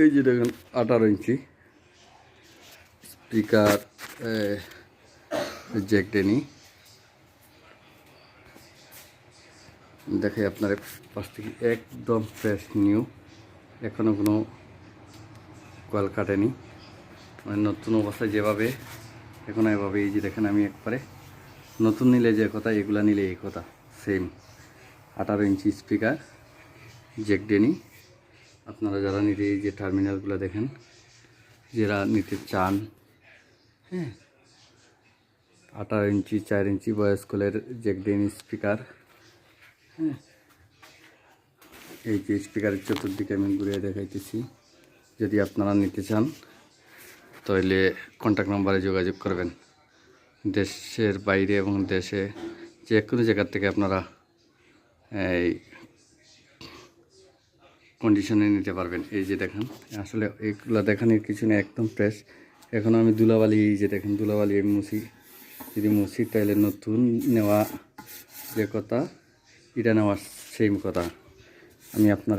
এই যে দেখেন আঠারো ইঞ্চি স্পিকার জ্যাক ডেনি দেখে আপনার পাশ থেকে একদম ফ্রেশ নিউ এখনও কোনো কয়েল কাটেনি। মানে নতুন অবস্থায় যেভাবে, এখন এভাবে। এই যে দেখেন আমি একবারে নতুন নিলে যে কথা, এগুলা নিলে এই কথা। সেম আঠারো ইঞ্চি স্পিকার, জ্যাক ডেনি আপনারা যারা নিতে যে টার্মিনালগুলো দেখেন, যারা নিতে চান হ্যাঁ আঠারো ইঞ্চি, চার ইঞ্চি বয়স্কলের জ্যাক ডেনি স্পিকার হ্যাঁ এই যে স্পিকারের চতুর্দিকে আমি ঘুরিয়ে দেখাইতেছি। যদি আপনারা নিতে চান, তাহলে কন্ট্যাক্ট নাম্বারে যোগাযোগ করবেন। দেশের বাইরে এবং দেশে যে কোনো জায়গার থেকে আপনারা এই কন্ডিশনে নিতে পারবেন। এই যে দেখেন, আসলে এগুলো দেখানোর কিছু না একদম ফ্রেশ এখন আমি দুলাবালি এই যে দেখেন দুলাবালি মুছি। যদি মুছি, তাহলে নতুন নেওয়া যে কথা, এটা নেওয়ার সেম কথা। আমি আপনার